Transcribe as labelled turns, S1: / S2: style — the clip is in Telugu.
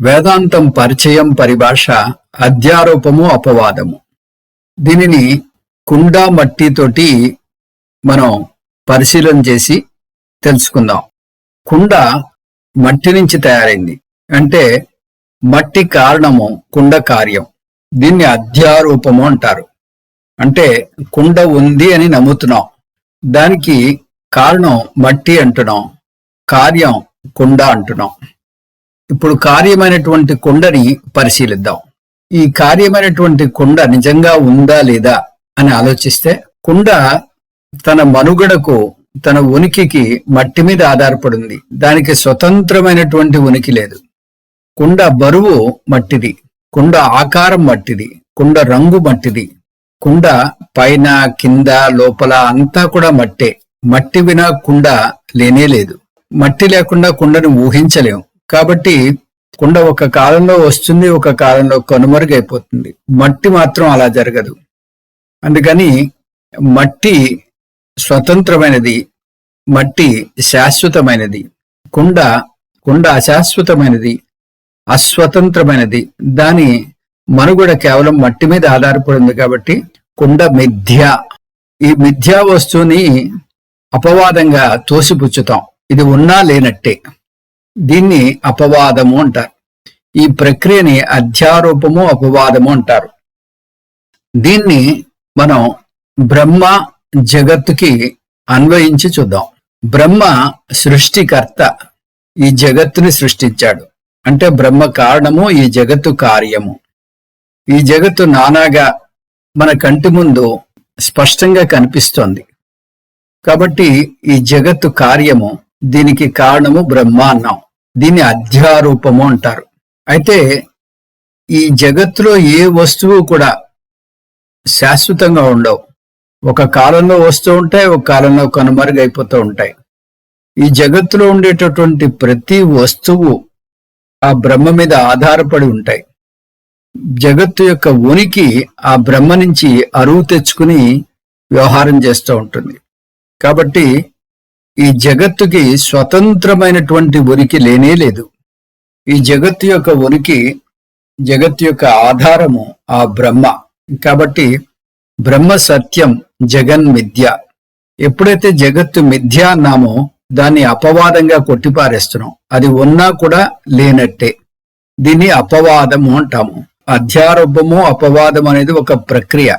S1: వేదాంతం పరిచయం పరిభాష అధ్యారూపము అపవాదము. దీనిని కుండ మట్టితోటి మనం పరిశీలన చేసి తెలుసుకుందాం. కుండ మట్టి నుంచి తయారైంది. అంటే మట్టి కారణము కుండ కార్యం. దీన్ని అధ్యారూపము అంటారు. అంటే కుండ ఉంది అని నమ్ముతున్నాం. దానికి కారణం మట్టి అంటున్నాం. కార్యం కుండ అంటున్నాం. ఇప్పుడు కార్యమైనటువంటి కుండని పరిశీలిద్దాం. ఈ కార్యమైనటువంటి కుండ నిజంగా ఉందా లేదా అని ఆలోచిస్తే కుండ తన మనుగడకు తన ఉనికికి మట్టి మీద ఆధారపడింది. దానికి స్వతంత్రమైనటువంటి ఉనికి లేదు. కుండ బరువు మట్టిది. కుండ ఆకారం మట్టిది. కుండ రంగు మట్టిది. కుండ పైన కింద లోపల అంతా కూడా మట్టే. మట్టి వినా కుండ లేనే లేదు. మట్టి లేకుండా కుండను ఊహించలేం. కాబట్టి కుండ ఒక కాలంలో వస్తుంది ఒక కాలంలో కనుమరుగైపోతుంది. మట్టి మాత్రం అలా జరగదు. అందుకని మట్టి స్వతంత్రమైనది మట్టి శాశ్వతమైనది. కుండ కుండ అశాశ్వతమైనది అస్వతంత్రమైనది. దాని మనుగడ కేవలం మట్టి మీద ఆధారపడింది కాబట్టి కుండ మిథ్య. ఈ మిథ్యా వస్తువుని అపవాదంగా తోసిపుచ్చుతాం. ఇది ఉన్నా లేనట్టే. దీన్ని అపవాదము అంటారు. ఈ ప్రక్రియని అధ్యారూపము అపవాదము అంటారు. దీన్ని మనం బ్రహ్మ జగత్తుకి అన్వయించి చూద్దాం. బ్రహ్మ సృష్టికర్త ఈ జగత్తుని సృష్టించాడు. అంటే బ్రహ్మ కారణము ఈ జగత్తు కార్యము. ఈ జగత్తు నానాగా మన కంటి ముందు స్పష్టంగా కనిపిస్తోంది. కాబట్టి ఈ జగత్తు కార్యము దీనికి కారణము బ్రహ్మ అన్నాం. దీన్ని అధ్యారూపము అంటారు. అయితే ఈ జగత్తులో ఏ వస్తువు కూడా శాశ్వతంగా ఉండవు. ఒక కాలంలో వస్తూ ఉంటాయి ఒక కాలంలో కనుమరుగైపోతూ ఉంటాయి. ఈ జగత్తులో ఉండేటటువంటి ప్రతి వస్తువు ఆ బ్రహ్మ మీద ఆధారపడి ఉంటాయి. జగత్తు యొక్క ఉనికి ఆ బ్రహ్మ నుంచి అరువు తెచ్చుకుని వ్యవహారం చేస్తూ ఉంటుంది. కాబట్టి ఈ జగత్తుకి స్వతంత్రమైనటువంటి ఉనికి లేనే లేదు. ఈ జగత్తు యొక్క ఉనికి జగత్తు యొక్క ఆధారము ఆ బ్రహ్మ. కాబట్టి బ్రహ్మ సత్యం జగన్ మిథ్య. ఎప్పుడైతే జగత్తు మిథ్య అన్నామో దాన్ని అపవాదంగా కొట్టిపారేస్తున్నాం. అది ఉన్నా కూడా లేనట్టే. దీన్ని అపవాదము అంటాము. అధ్యారూపము అపవాదం అనేది ఒక ప్రక్రియ.